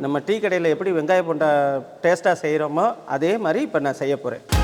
நம்ம டீ கடையில் எப்படி வெங்காய போண்டா டேஸ்ட்டாக செய்கிறோமோ அதே மாதிரி இப்போ நான் செய்ய போகிறேன்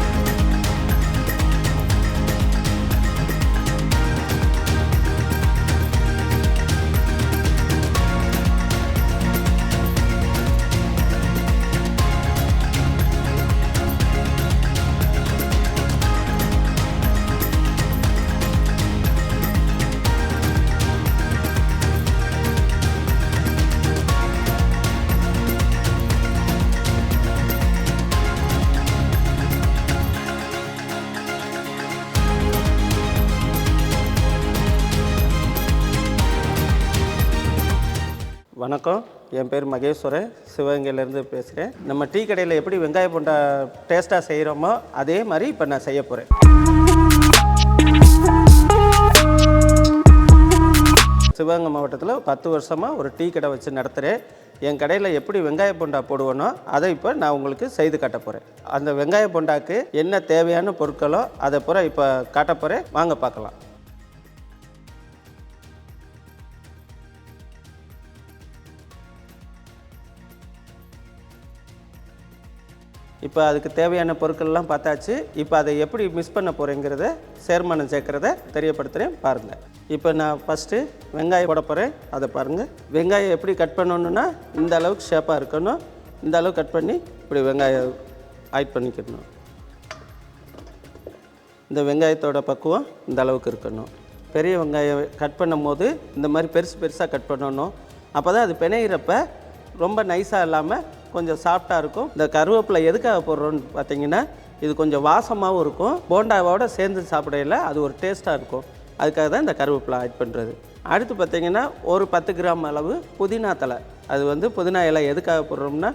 வணக்கம். என் பேர் மகேஸ்வரன். சிவகங்கையிலேருந்து பேசுகிறேன் நம்ம டீ கடையில் எப்படி வெங்காய போண்டா டேஸ்ட்டாக செய்கிறோமோ அதே மாதிரி இப்போ நான் செய்ய போகிறேன் சிவகங்கை மாவட்டத்தில் பத்து வருஷமாக ஒரு டீ கடை வச்சு நடத்துகிறேன் என் கடையில் எப்படி வெங்காய போண்டா போடுவேனோ அதை இப்போ நான் உங்களுக்கு செய்து காட்ட போகிறேன் அந்த வெங்காய போண்டாக்கு என்ன தேவையான பொருட்களோ அதை பூரா இப்போ காட்ட போகிறேன் வாங்க பார்க்கலாம். இப்போ அதுக்கு தேவையான பொருட்கள்லாம் பார்த்தாச்சு. இப்போ அதை எப்படி மிஸ் பண்ண போகிறேங்கிறத சேர்மானம் சேர்க்குறத தெரியப்படுத்துகிறேன் பாருங்கள் இப்போ நான் ஃபஸ்ட்டு வெங்காயம் போட போகிறேன் அதை பாருங்கள் வெங்காயம் எப்படி கட் பண்ணணுன்னா இந்த அளவுக்கு ஷேப்பாக இருக்கணும். இந்த அளவுக்கு கட் பண்ணி இப்படி வெங்காயம் ஆட் பண்ணிக்கணும். இந்த வெங்காயத்தோட பக்குவம் இந்த அளவுக்கு இருக்கணும். பெரிய வெங்காயம் கட் பண்ணும்போது இந்த மாதிரி பெருசு பெருசாக கட் பண்ணணும். அப்போ தான் அது பிணையிறப்ப ரொம்ப நைஸாக இல்லாமல் கொஞ்சம் சாஃப்டாக இருக்கும். இந்த கருவேப்பிலை எதுக்காக போடுறோன்னு பார்த்தீங்கன்னா இது கொஞ்சம் வாசமாகவும் இருக்கும். போண்டாவோட சேர்ந்து சாப்பிடையில அது ஒரு டேஸ்ட்டாக இருக்கும். அதுக்காக தான் இந்த கருவேப்பிலை ஆட் பண்ணுறது அடுத்து பார்த்தீங்கன்னா ஒரு பத்து கிராம் அளவு புதினா தலை அது வந்து புதினா இலை எதுக்காக போடுறோம்னா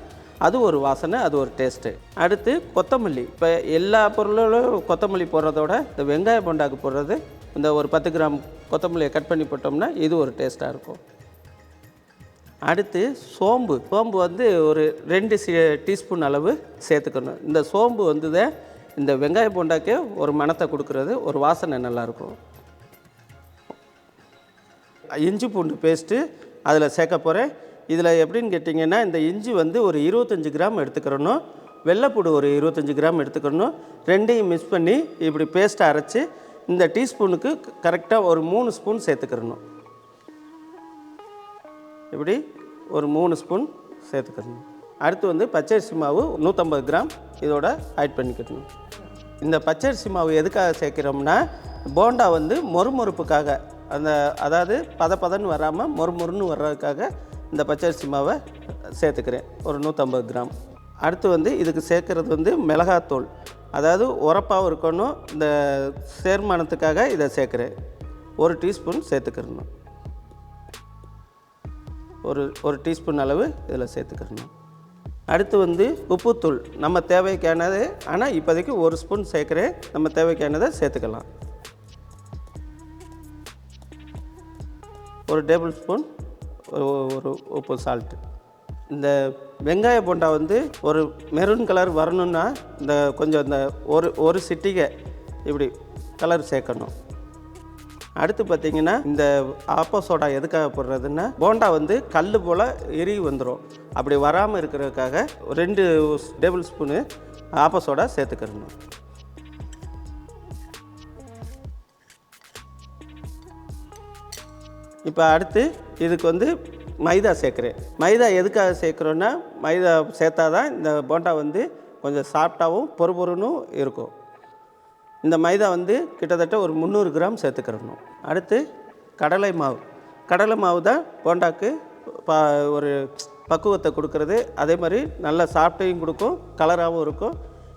அது ஒரு வாசனை அது ஒரு டேஸ்ட்டு அடுத்து கொத்தமல்லி. இப்போ எல்லா பொருளும் கொத்தமல்லி போடுறதோட இந்த வெங்காய போண்டாக்கு போடுறது இந்த ஒரு பத்து கிராம் கொத்தமல்லியை கட் பண்ணி போட்டோம்னா இது ஒரு டேஸ்ட்டாக இருக்கும். அடுத்து சோம்பு. சோம்பு வந்து ஒரு ரெண்டு சி டீஸ்பூன் அளவு சேர்த்துக்கணும். இந்த சோம்பு வந்து தான் இந்த வெங்காய போண்டாக்கே ஒரு மணத்தை கொடுக்குறது ஒரு வாசனை நல்லாயிருக்கும் இஞ்சி பூண்டு பேஸ்ட்டு அதில் சேர்க்க போகிறேன் இதில் எப்படின்னு கேட்டிங்கன்னா இந்த இஞ்சி வந்து ஒரு இருபத்தஞ்சி கிராம் எடுத்துக்கிறணும். வெள்ளைப்பூடு ஒரு இருபத்தஞ்சி கிராம் எடுத்துக்கணும் ரெண்டையும் மிக்ஸ் பண்ணி இப்படி பேஸ்ட்டை அரைச்சி இந்த டீஸ்பூனுக்கு கரெக்டாக ஒரு மூணு ஸ்பூன் சேர்த்துக்கிறணும். இப்படி ஒரு மூணு ஸ்பூன் சேர்த்துக்கணும். அடுத்து வந்து பச்சரிசி மாவு நூற்றம்பது கிராம் இதோட ஆட் பண்ணிக்கணும். இந்த பச்சரிசி மாவு எதுக்காக சேர்க்குறோம்னா போண்டா வந்து மொறுமொறுப்புக்காக அந்த அதாவது பத பதன்னு வராமல் மொறுமொறுன்னு வர்றதுக்காக இந்த பச்சரிசி மாவை சேர்த்துக்கிறேன். ஒரு நூற்றம்பது கிராம். அடுத்து வந்து இதுக்கு சேர்க்குறது வந்து மிளகாத்தூள். அதாவது உரப்பாகவும் இருக்கணும் இந்த சேர்மானத்துக்காக இதை சேர்க்குறேன். ஒரு டீஸ்பூன் சேர்த்துக்கிறணும் ஒரு ஒரு டீஸ்பூன் அளவு இதில் சேர்த்துக்கிறணும் அடுத்து வந்து உப்புத்தூள். நம்ம தேவைக்கானது ஆனால் இப்போதைக்கு ஒரு ஸ்பூன் சேர்க்குறேன். நம்ம தேவைக்கானதை சேர்த்துக்கலாம். ஒரு டேபிள் ஸ்பூன் ஒரு உப்பு சால்ட்டு இந்த வெங்காய போண்டா வந்து ஒரு மெரூன் கலர் வரணும்னா இந்த கொஞ்சம் இந்த ஒரு ஒரு சிட்டிகை இப்படி கலர் சேர்க்கணும். அடுத்து பார்த்தீங்கன்னா இந்த ஆப்போ சோடா எதுக்காக போடுறதுன்னா போண்டா வந்து கல் போல் எரி வந்துடும் அப்படி வராமல் இருக்கிறதுக்காக ரெண்டு டேபிள் ஸ்பூனு ஆப்போ சோடா சேர்த்துக்கிறணும். இப்போ அடுத்து இதுக்கு வந்து மைதா சேர்க்குறேன். மைதா எதுக்காக சேர்க்குறோன்னா மைதா சேர்த்தா தான் இந்த போண்டா வந்து கொஞ்சம் சாஃப்டாகவும் பொறுபொருன்னும் இருக்கும். இந்த மைதா வந்து கிட்டத்தட்ட ஒரு முந்நூறு கிராம் சேர்த்துக்கிறணும். அடுத்து கடலை மாவு. கடலை மாவு தான் போண்டாக்கு பா ஒரு பக்குவத்தை கொடுக்கறது. அதே மாதிரி நல்லா சாஃப்டையும் கொடுக்கும் கலராகவும் இருக்கும்.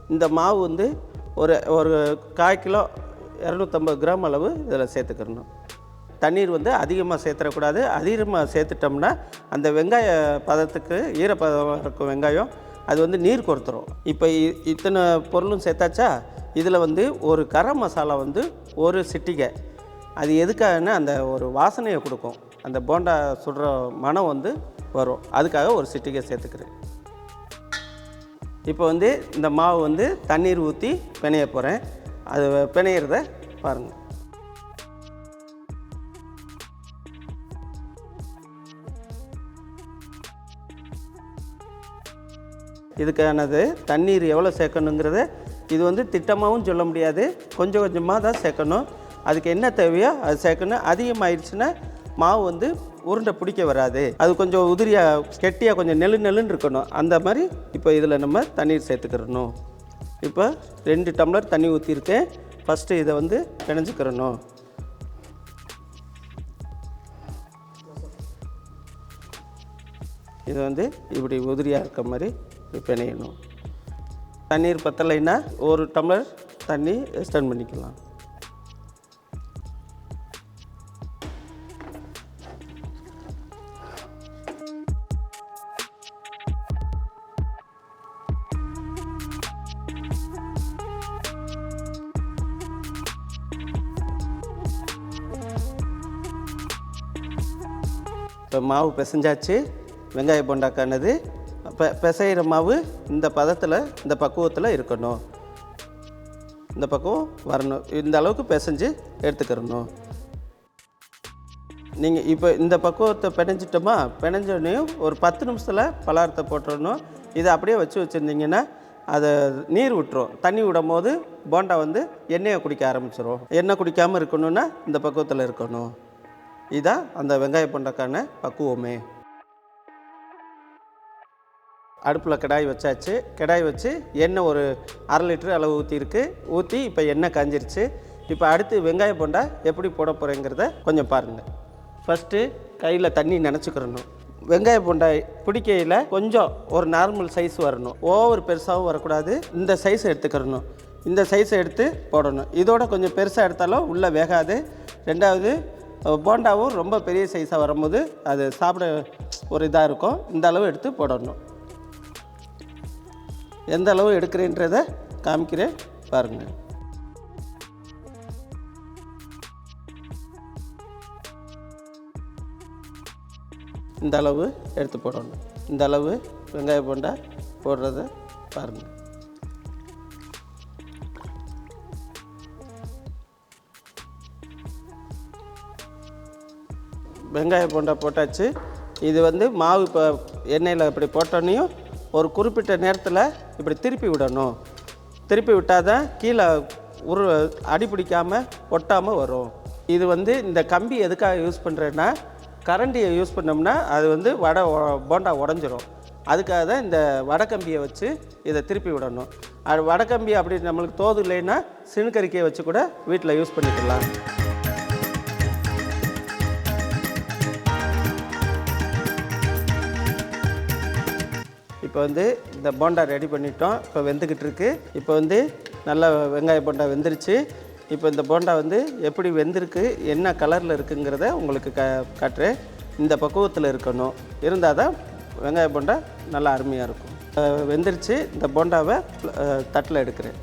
இந்த மாவு வந்து ஒரு ஒரு கால் கிலோ இரநூத்தம்பது கிராம் அளவு இதில் சேர்த்துக்கிறணும். தண்ணீர் வந்து அதிகமாக சேர்த்துடக்கூடாது அதிகமாக சேர்த்துட்டோம்னா அந்த வெங்காய பதத்துக்கு ஈரப்பதம் இருக்கும் வெங்காயம் அது வந்து நீர் கொடுத்துரும் இப்போ இ- இத்தனை பொருளும் சேர்த்தாச்சா? இதில் வந்து ஒரு கரம் மசாலா வந்து ஒரு சிட்டிகை. அது எதுக்காகன்னா அந்த ஒரு வாசனையை கொடுக்கும். அந்த போண்டா சுடுற மனம் வந்து வரும். அதுக்காக ஒரு சிட்டிகை சேர்த்துக்கிறேன். இப்போ வந்து இந்த மாவு வந்து தண்ணீர் ஊற்றி பிணைய போகிறேன் அது பிணையிறத பாருங்கள் இதுக்கானது தண்ணீர் எவ்வளோ சேர்க்கணுங்கிறத இது வந்து திட்டமாகவும் சொல்ல முடியாது. கொஞ்சம் கொஞ்சமாக தான் சேர்க்கணும். அதுக்கு என்ன தேவையோ அது சேர்க்கணும். அதிகமாகிடுச்சுன்னா மாவு வந்து உருண்டை பிடிக்க வராது. அது கொஞ்சம் உதிரியாக கெட்டியாக கொஞ்சம் நெழு நெல்லுன்னு இருக்கணும். அந்த மாதிரி இப்போ இதில் நம்ம தண்ணீர் சேர்த்துக்கிறணும். இப்போ ரெண்டு டம்ளர் தண்ணி ஊற்றிருக்கேன் ஃபஸ்ட்டு இதை வந்து பிணைஞ்சிக்கிறணும் இதை வந்து இப்படி உதிரியாக இருக்க மாதிரி பிணையணும் தண்ணீர் பத்தலைன்னா ஒரு டம்ளர் தண்ணி ஸ்டன் பண்ணிக்கலாம். இப்போ மாவு பிசைஞ்சாச்சு வெங்காய போண்டாக்கானது இப்போ பிசைகிற மாவு இந்த பதத்தில் இந்த பக்குவத்தில் இருக்கணும். இந்த பக்குவம் வரணும். இந்த அளவுக்கு பிசைஞ்சு எடுத்துக்கிறணும். நீங்கள் இப்போ இந்த பக்குவத்தை பிணைஞ்சிட்டோமா பிணைஞ்சோடனையும் ஒரு பத்து நிமிஷத்தில் பலாரத்தை போட்டுறணும். இதை அப்படியே வச்சு வச்சுருந்தீங்கன்னா அதை நீர் விட்டுரும் தண்ணி விடும் போது போண்டா வந்து எண்ணெயை குடிக்க ஆரம்பிச்சிடும் எண்ணெய் குடிக்காமல் இருக்கணும்னா இந்த பக்குவத்தில் இருக்கணும். இதுதான் அந்த வெங்காய போண்டாக்கான பக்குவமே. அடுப்பில் கடாய் வச்சாச்சு. கடாய் வச்சு எண்ணெய் ஒரு அரை லிட்டர் அளவு ஊற்றிருக்கு ஊற்றி இப்போ எண்ணெய் காஞ்சிருச்சு. இப்போ அடுத்து வெங்காய போண்டா எப்படி போட போகிறேங்கிறத கொஞ்சம் பாருங்கள் ஃபஸ்ட்டு கையில் தண்ணி நினச்சிக்கிறணும் வெங்காய போண்டா பிடிக்கையில் கொஞ்சம் ஒரு நார்மல் சைஸ் வரணும். ஓவர் பெருசாகவும் வரக்கூடாது. இந்த சைஸ் எடுத்துக்கிறணும் இந்த சைஸை எடுத்து போடணும். இதோட கொஞ்சம் பெருசாக எடுத்தாலும் உள்ளே வேகாது. ரெண்டாவது போண்டாவும் ரொம்ப பெரிய சைஸாக வரும்போது அது சாப்பிட ஒரு இதாக இருக்கும். இந்த அளவு எடுத்து போடணும். எந்த அளவு எடுக்கிறேன்றதை காமிக்கிறேன் பாருங்கள் இந்த அளவு எடுத்து போடணும். இந்த அளவு வெங்காய போண்டா போடுறத பாருங்கள் வெங்காய போண்டா போட்டாச்சு. இது வந்து மாவு இப்போ எண்ணெயில் இப்படி போட்டோன்னையும் ஒரு குறிப்பிட்ட நேரத்தில் இப்படி திருப்பி விடணும். திருப்பி விட்டால் தான் கீழே உரு அடி பிடிக்காமல் ஒட்டாமல் வரும். இது வந்து இந்த கம்பி எதுக்காக யூஸ் பண்ணுறேன்னா கரண்டியை யூஸ் பண்ணோம்னா அது வந்து வடை போண்டா உடஞ்சிரும். அதுக்காக தான் இந்த வடக்கம்பியை வச்சு இதை திருப்பி விடணும். அது வடக்கம்பி அப்படி நம்மளுக்கு தோது இல்லைன்னா சினுக்கரிக்கையை வச்சு கூட வீட்டில் யூஸ் பண்ணிக்கலாம். இப்போ வந்து இந்த போண்டா ரெடி பண்ணிட்டோம். இப்போ வெந்துக்கிட்டு இருக்கு. இப்போ வந்து நல்லா வெங்காய போண்டா வெந்துருச்சு. இப்போ இந்த போண்டா வந்து எப்படி வெந்திருக்கு என்ன கலரில் இருக்குங்கிறத உங்களுக்கு க காட்டுறேன். இந்த பக்குவத்தில் இருக்கணும். இருந்தால் தான் வெங்காய போண்டா நல்லா அருமையாக இருக்கும். வெந்துருச்சு. இந்த போண்டாவை தட்டில் எடுக்கிறேன்.